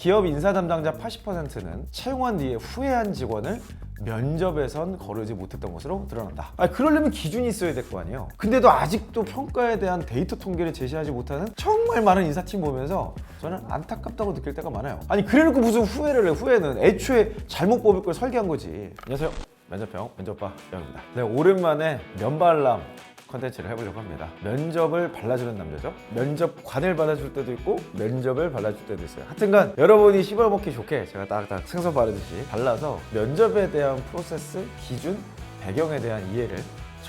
기업 인사 담당자 80%는 채용한 뒤에 후회한 직원을 면접에선 거르지 못했던 것으로 드러난다. 아, 그러려면 기준이 있어야 될 거 아니에요. 근데도 아직도 평가에 대한 데이터 통계를 제시하지 못하는 정말 많은 인사팀 보면서 저는 안타깝다고 느낄 때가 많아요. 아니 그래놓고 무슨 후회를 해? 후회는 애초에 잘못 뽑을 걸 설계한 거지. 안녕하세요. 면접병 면접바 영입니다. 네, 오랜만에 면발람 컨텐츠를 해보려고 합니다. 면접을 발라주는 남자죠. 면접관을 발라줄 때도 있고 면접을 발라줄 때도 있어요. 하여튼간 여러분이 씹어먹기 좋게 제가 딱딱 생선 바르듯이 발라서 면접에 대한 프로세스, 기준, 배경에 대한 이해를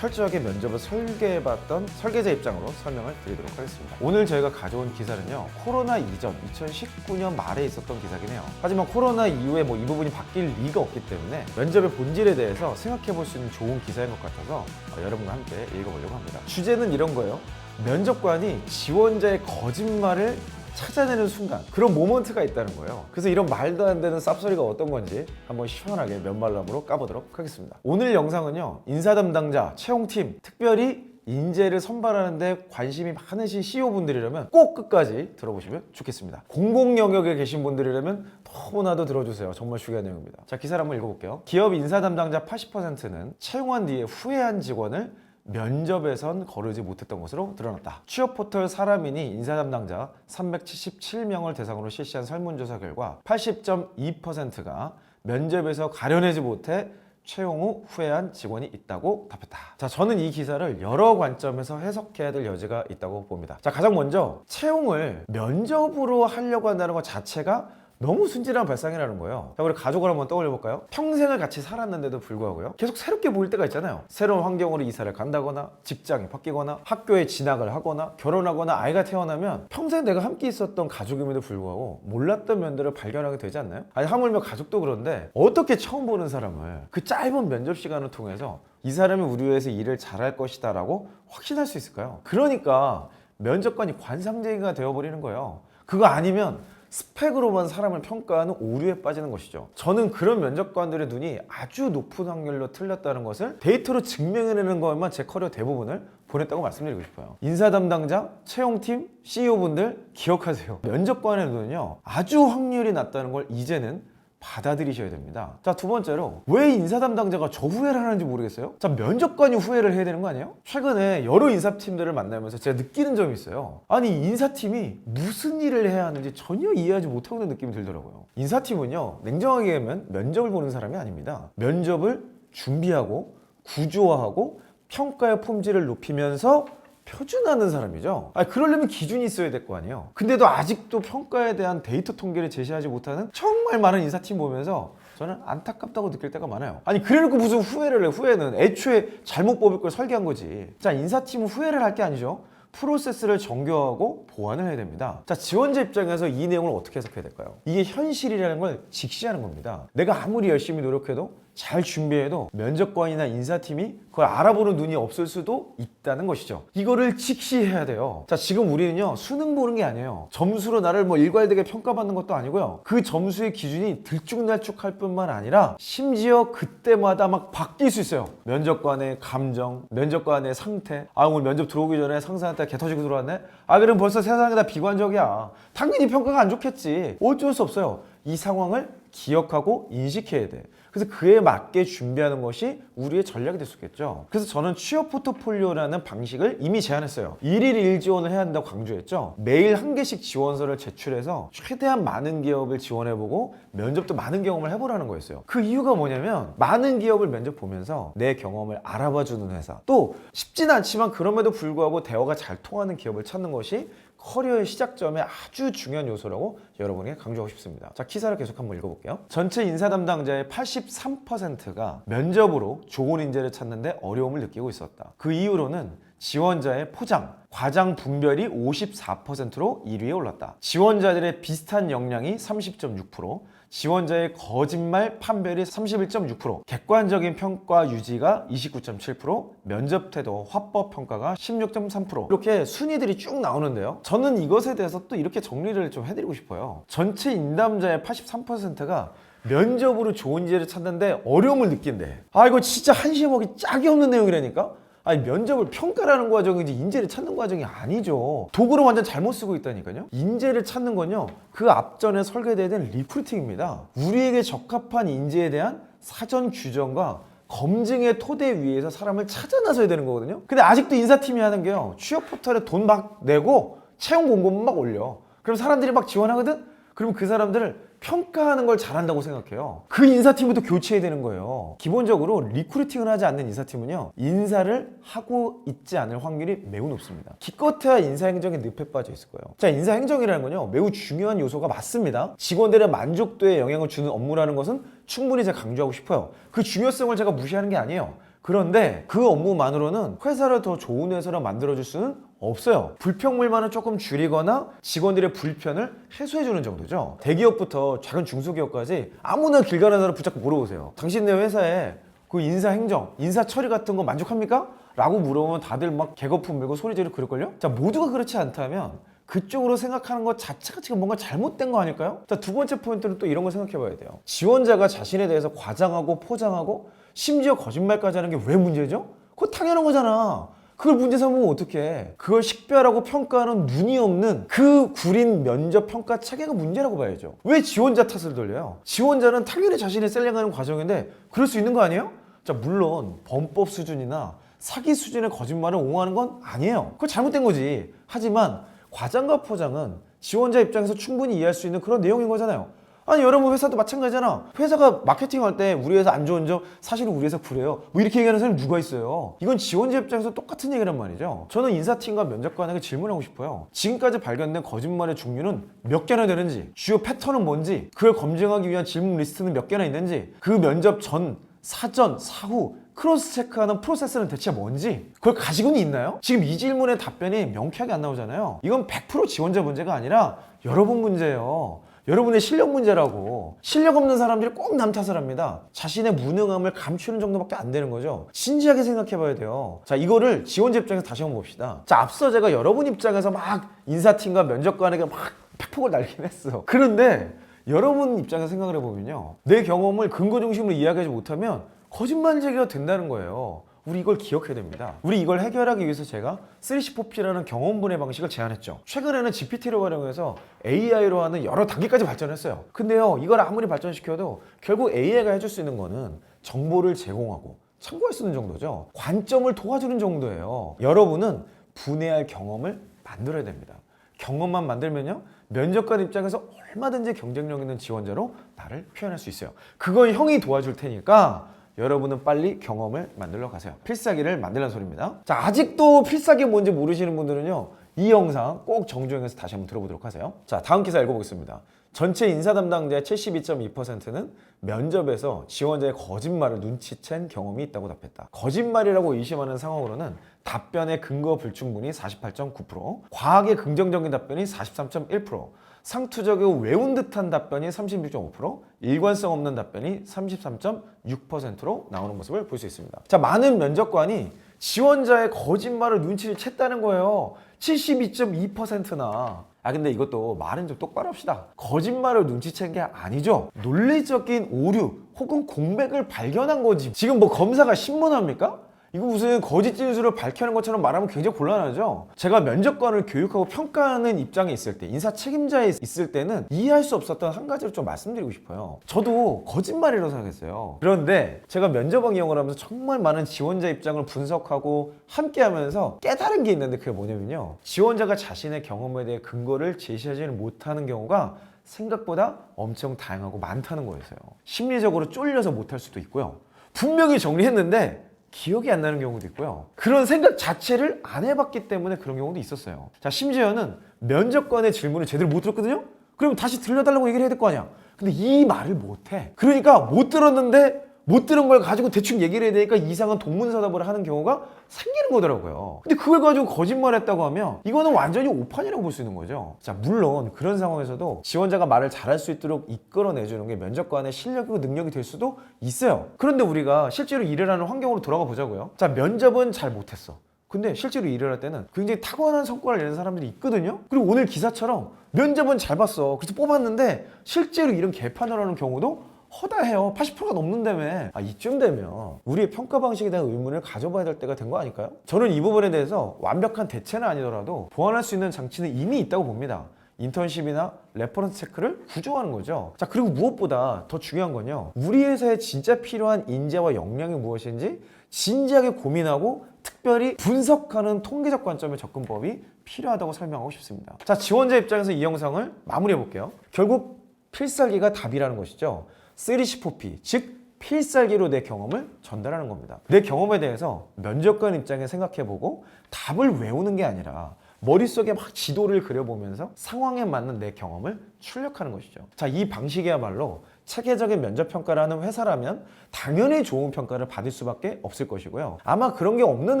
철저하게 면접을 설계해봤던 설계자 입장으로 설명을 드리도록 하겠습니다. 오늘 저희가 가져온 기사는요, 코로나 이전 2019년 말에 있었던 기사긴 해요. 하지만 코로나 이후에 뭐 이 부분이 바뀔 리가 없기 때문에 면접의 본질에 대해서 생각해 볼 수 있는 좋은 기사인 것 같아서 어, 여러분과 함께 읽어보려고 합니다. 주제는 이런 거예요. 면접관이 지원자의 거짓말을 찾아내는 순간 그런 모먼트가 있다는 거예요. 그래서 이런 말도 안 되는 쌉소리가 어떤 건지 한번 시원하게 면발람으로 까보도록 하겠습니다. 오늘 영상은요 인사 담당자 채용팀 특별히 인재를 선발하는데 관심이 많으신 CEO분들이라면 꼭 끝까지 들어보시면 좋겠습니다. 공공 영역에 계신 분들이라면 너무나도 들어주세요. 정말 중요한 내용입니다. 자 기사를 한번 읽어볼게요. 기업 인사 담당자 80%는 채용한 뒤에 후회한 직원을 면접에선 거르지 못했던 것으로 드러났다. 취업 포털 사람인이 인사 담당자 377명을 대상으로 실시한 설문조사 결과 80.2%가 면접에서 가려내지 못해 채용 후 후회한 직원이 있다고 답했다. 자, 저는 이 기사를 여러 관점에서 해석해야 될 여지가 있다고 봅니다. 자, 가장 먼저 채용을 면접으로 하려고 한다는 것 자체가 너무 순진한 발상이라는 거예요. 자, 우리 가족을 한번 떠올려 볼까요? 평생을 같이 살았는데도 불구하고요. 계속 새롭게 보일 때가 있잖아요. 새로운 환경으로 이사를 간다거나, 직장이 바뀌거나, 학교에 진학을 하거나, 결혼하거나, 아이가 태어나면 평생 내가 함께 있었던 가족임에도 불구하고 몰랐던 면들을 발견하게 되지 않나요? 아니, 하물며 가족도 그런데 어떻게 처음 보는 사람을 그 짧은 면접 시간을 통해서 이 사람이 우리 회사에서 일을 잘할 것이다 라고 확신할 수 있을까요? 그러니까 면접관이 관상쟁이가 되어버리는 거예요. 그거 아니면 스펙으로만 사람을 평가하는 오류에 빠지는 것이죠. 저는 그런 면접관들의 눈이 아주 높은 확률로 틀렸다는 것을 데이터로 증명해내는 것만 제 커리어 대부분을 보냈다고 말씀드리고 싶어요. 인사 담당자, 채용팀, CEO분들 기억하세요. 면접관의 눈은요, 아주 확률이 낮다는 걸 이제는 받아들이셔야 됩니다. 자, 두 번째로 왜 인사 담당자가 저 후회를 하는지 모르겠어요? 자, 면접관이 후회를 해야 되는 거 아니에요? 최근에 여러 인사팀들을 만나면서 제가 느끼는 점이 있어요. 아니, 인사팀이 무슨 일을 해야 하는지 전혀 이해하지 못하고 있는 느낌이 들더라고요. 인사팀은요, 냉정하게 하면 면접을 보는 사람이 아닙니다. 면접을 준비하고 구조화하고 평가의 품질을 높이면서 표준하는 사람이죠. 아, 그러려면 기준이 있어야 될 거 아니에요. 근데도 아직도 평가에 대한 데이터 통계를 제시하지 못하는 정말 많은 인사팀 보면서 저는 안타깝다고 느낄 때가 많아요. 아니, 그래놓고 무슨 후회를 해? 후회는 애초에 잘못 뽑을 걸 설계한 거지. 자, 인사팀은 후회를 할 게 아니죠. 프로세스를 정교하고 보완을 해야 됩니다. 자, 지원자 입장에서 이 내용을 어떻게 해석해야 될까요? 이게 현실이라는 걸 직시하는 겁니다. 내가 아무리 열심히 노력해도 잘 준비해도 면접관이나 인사팀이 그걸 알아보는 눈이 없을 수도 있다는 것이죠. 이거를 직시해야 돼요. 자, 지금 우리는요, 수능 보는 게 아니에요. 점수로 나를 뭐 일괄되게 평가받는 것도 아니고요. 그 점수의 기준이 들쭉날쭉할 뿐만 아니라 심지어 그때마다 막 바뀔 수 있어요. 면접관의 감정, 면접관의 상태. 아, 오늘 면접 들어오기 전에 상사한테 개 터지고 들어왔네? 아, 그럼 벌써 세상에 다 비관적이야. 당연히 평가가 안 좋겠지. 어쩔 수 없어요. 이 상황을 기억하고 인식해야 돼. 그래서 그에 맞게 준비하는 것이 우리의 전략이 될 수 있겠죠. 그래서 저는 취업 포트폴리오라는 방식을 이미 제안했어요. 일일 일 지원을 해야 한다고 강조했죠. 매일 한 개씩 지원서를 제출해서 최대한 많은 기업을 지원해보고 면접도 많은 경험을 해보라는 거였어요. 그 이유가 뭐냐면 많은 기업을 면접 보면서 내 경험을 알아봐주는 회사 또 쉽진 않지만 그럼에도 불구하고 대화가 잘 통하는 기업을 찾는 것이 커리어의 시작점에 아주 중요한 요소라고 여러분에게 강조하고 싶습니다. 자, 기사를 계속 한번 읽어볼게요. 전체 인사 담당자의 83%가 면접으로 좋은 인재를 찾는데 어려움을 느끼고 있었다. 그 이유로는 지원자의 포장, 과장 분별이 54%로 1위에 올랐다. 지원자들의 비슷한 역량이 30.6%, 지원자의 거짓말 판별이 31.6%, 객관적인 평가 유지가 29.7%, 면접 태도 화법 평가가 16.3% 이렇게 순위들이 쭉 나오는데요. 저는 이것에 대해서 또 이렇게 정리를 좀 해드리고 싶어요. 전체 인담자의 83%가 면접으로 좋은 지혜를 찾는데 어려움을 느낀대. 아 이거 진짜 먹이 짝이 없는 내용이라니까. 아니 면접을 평가라는 과정이지 인재를 찾는 과정이 아니죠. 도구를 완전 잘못 쓰고 있다니까요. 인재를 찾는 건요. 그 앞전에 설계되어 있는 리크루팅입니다. 우리에게 적합한 인재에 대한 사전 규정과 검증의 토대 위에서 사람을 찾아 나서야 되는 거거든요. 근데 아직도 인사팀이 하는 게요. 취업 포털에 돈 막 내고 채용 공고문 막 올려. 그럼 사람들이 막 지원하거든? 그럼 그 사람들을 평가하는 걸 잘한다고 생각해요. 그 인사팀부터 교체해야 되는 거예요. 기본적으로 리크루팅을 하지 않는 인사팀은요, 인사를 하고 있지 않을 확률이 매우 높습니다. 기껏해야 인사행정의 늪에 빠져 있을 거예요. 자, 인사행정이라는 건요, 매우 중요한 요소가 맞습니다. 직원들의 만족도에 영향을 주는 업무라는 것은 충분히 제가 강조하고 싶어요. 그 중요성을 제가 무시하는 게 아니에요. 그런데 그 업무만으로는 회사를 더 좋은 회사로 만들어줄 수는 없어요. 불평물만을 조금 줄이거나 직원들의 불편을 해소해주는 정도죠. 대기업부터 작은 중소기업까지 아무나 길 가는 사람 붙잡고 물어보세요. 당신네 회사에 그 인사 행정, 인사 처리 같은 거 만족합니까? 라고 물어보면 다들 막 개거품 밀고 소리 지르고 그럴걸요? 자, 모두가 그렇지 않다면 그쪽으로 생각하는 것 자체가 지금 뭔가 잘못된 거 아닐까요? 자, 두 번째 포인트는 또 이런 걸 생각해 봐야 돼요. 지원자가 자신에 대해서 과장하고 포장하고 심지어 거짓말까지 하는 게 왜 문제죠? 그거 당연한 거잖아. 그걸 문제 삼으면 어떡해. 그걸 식별하고 평가하는 눈이 없는 그 구린 면접 평가 체계가 문제라고 봐야죠. 왜 지원자 탓을 돌려요? 지원자는 당연히 자신이 셀링하는 과정인데 그럴 수 있는 거 아니에요? 자, 물론 범법 수준이나 사기 수준의 거짓말을 옹호하는 건 아니에요. 그거 잘못된 거지. 하지만 과장과 포장은 지원자 입장에서 충분히 이해할 수 있는 그런 내용인 거잖아요. 아니 여러분 회사도 마찬가지잖아. 회사가 마케팅 할 때 우리 회사 안 좋은 점 사실은 우리 회사 그래요. 뭐 이렇게 얘기하는 사람이 누가 있어요? 이건 지원자 입장에서 똑같은 얘기란 말이죠. 저는 인사팀과 면접관에게 질문하고 싶어요. 지금까지 발견된 거짓말의 종류는 몇 개나 되는지, 주요 패턴은 뭔지, 그걸 검증하기 위한 질문 리스트는 몇 개나 있는지, 그 면접 전, 사전, 사후 크로스 체크하는 프로세스는 대체 뭔지 그걸 가지고는 있나요? 지금 이 질문의 답변이 명쾌하게 안 나오잖아요. 이건 100% 지원자 문제가 아니라 여러분 문제예요. 여러분의 실력 문제라고 실력 없는 사람들이 꼭 남 탓을 합니다. 자신의 무능함을 감추는 정도밖에 안 되는 거죠. 진지하게 생각해 봐야 돼요. 자 이거를 지원자 입장에서 다시 한번 봅시다. 자 앞서 제가 여러분 입장에서 막 인사팀과 면접관에게 막 팩폭을 날긴 했어. 그런데 여러분 입장에서 생각을 해보면요. 내 경험을 근거 중심으로 이야기하지 못하면 거짓말 제기가 된다는 거예요 우리 이걸 기억해야 됩니다. 우리 이걸 해결하기 위해서 제가 3C4P라는 경험 분해 방식을 제안했죠. 최근에는 GPT를 활용해서 AI로 하는 여러 단계까지 발전했어요. 근데요, 이걸 아무리 발전시켜도 결국 AI가 해줄 수 있는 거는 정보를 제공하고 참고할 수 있는 정도죠. 관점을 도와주는 정도예요. 여러분은 분해할 경험을 만들어야 됩니다. 경험만 만들면요, 면접관 입장에서 얼마든지 경쟁력 있는 지원자로 나를 표현할 수 있어요. 그건 형이 도와줄 테니까 여러분은 빨리 경험을 만들러 가세요. 필사기를 만들라는 소리입니다. 자, 아직도 필사기 뭔지 모르시는 분들은요. 이 영상 꼭 정주행해서 다시 한번 들어보도록 하세요. 자, 다음 기사 읽어보겠습니다. 전체 인사 담당자의 72.2%는 면접에서 지원자의 거짓말을 눈치챈 경험이 있다고 답했다. 거짓말이라고 의심하는 상황으로는 답변의 근거 불충분이 48.9%, 과하게 긍정적인 답변이 43.1%, 상투적이고 외운 듯한 답변이 36.5%, 일관성 없는 답변이 33.6%로 나오는 모습을 볼 수 있습니다. 자, 많은 면접관이 지원자의 거짓말을 눈치를 챘다는 거예요. 72.2%나. 아 근데 이것도 말은 좀 똑바로 합시다. 거짓말을 눈치챈 게 아니죠. 논리적인 오류 혹은 공백을 발견한 거지. 지금 뭐 검사가 신문합니까? 이거 무슨 거짓 진술을 밝혀낸 것처럼 말하면 굉장히 곤란하죠. 제가 면접관을 교육하고 평가하는 입장에 있을 때, 인사 책임자에 있을 때는 이해할 수 없었던 한 가지를 좀 말씀드리고 싶어요. 저도 거짓말이라고 생각했어요. 그런데 제가 면접원 이용을 하면서 정말 많은 지원자 입장을 분석하고 함께 하면서 깨달은 게 있는데 그게 뭐냐면요. 지원자가 자신의 경험에 대해 근거를 제시하지는 못하는 경우가 생각보다 엄청 다양하고 많다는 거였어요. 심리적으로 쫄려서 못할 수도 있고요. 분명히 정리했는데 기억이 안 나는 경우도 있고요. 그런 생각 자체를 안 해봤기 때문에 그런 경우도 있었어요. 자, 심지어는 면접관의 질문을 제대로 못 들었거든요? 그럼 다시 들려달라고 얘기를 해야 될 거 아니야? 근데 이 말을 못 해. 그러니까 못 들었는데 못 들은 걸 가지고 대충 얘기를 해야 되니까 이상한 동문서답을 하는 경우가 생기는 거더라고요. 근데 그걸 가지고 거짓말했다고 하면 이거는 완전히 오판이라고 볼 수 있는 거죠. 자, 물론 그런 상황에서도 지원자가 말을 잘할 수 있도록 이끌어내주는 게 면접관의 실력이고 능력이 될 수도 있어요. 그런데 우리가 실제로 일을 하는 환경으로 돌아가 보자고요. 자, 면접은 잘 못했어. 근데 실제로 일을 할 때는 굉장히 타고난 성과를 내는 사람들이 있거든요. 그리고 오늘 기사처럼 면접은 잘 봤어. 그래서 뽑았는데 실제로 일은 개판을 하는 경우도 허다해요. 80%가 넘는다며. 아, 이쯤 되면 우리의 평가 방식에 대한 의문을 가져봐야 될 때가 된 거 아닐까요? 저는 이 부분에 대해서 완벽한 대체는 아니더라도 보완할 수 있는 장치는 이미 있다고 봅니다. 인턴십이나 레퍼런스 체크를 구조하는 거죠. 자, 그리고 무엇보다 더 중요한 건요. 우리 회사에 진짜 필요한 인재와 역량이 무엇인지 진지하게 고민하고 특별히 분석하는 통계적 관점의 접근법이 필요하다고 설명하고 싶습니다. 자, 지원자 입장에서 이 영상을 마무리해 볼게요. 결국 필살기가 답이라는 것이죠. 3C4P, 즉 필살기로 내 경험을 전달하는 겁니다. 내 경험에 대해서 면접관 입장에 생각해보고 답을 외우는 게 아니라 머릿속에 막 지도를 그려보면서 상황에 맞는 내 경험을 출력하는 것이죠. 자, 이 방식이야말로 체계적인 면접 평가를 하는 회사라면 당연히 좋은 평가를 받을 수밖에 없을 것이고요. 아마 그런 게 없는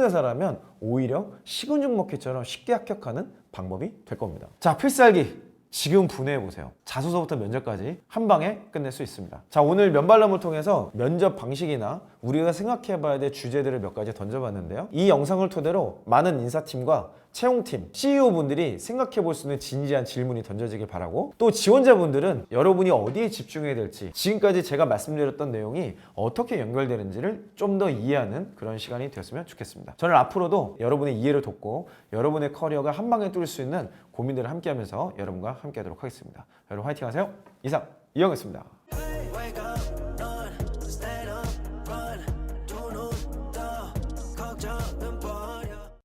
회사라면 오히려 식은 죽 먹기처럼 쉽게 합격하는 방법이 될 겁니다. 자, 필살기 지금 분해해 보세요. 자소서부터 면접까지 한 방에 끝낼 수 있습니다. 자, 오늘 면발람을 통해서 면접 방식이나 우리가 생각해 봐야 될 주제들을 몇 가지 던져봤는데요. 이 영상을 토대로 많은 인사팀과 채용팀, CEO분들이 생각해 볼 수 있는 진지한 질문이 던져지길 바라고 또 지원자분들은 여러분이 어디에 집중해야 될지 지금까지 제가 말씀드렸던 내용이 어떻게 연결되는지를 좀 더 이해하는 그런 시간이 되었으면 좋겠습니다. 저는 앞으로도 여러분의 이해를 돕고 여러분의 커리어가 한 방에 뚫을 수 있는 고민들을 함께 하면서 여러분과 함께 하도록 하겠습니다. 여러분 화이팅 하세요. 이상 이영이었습니다.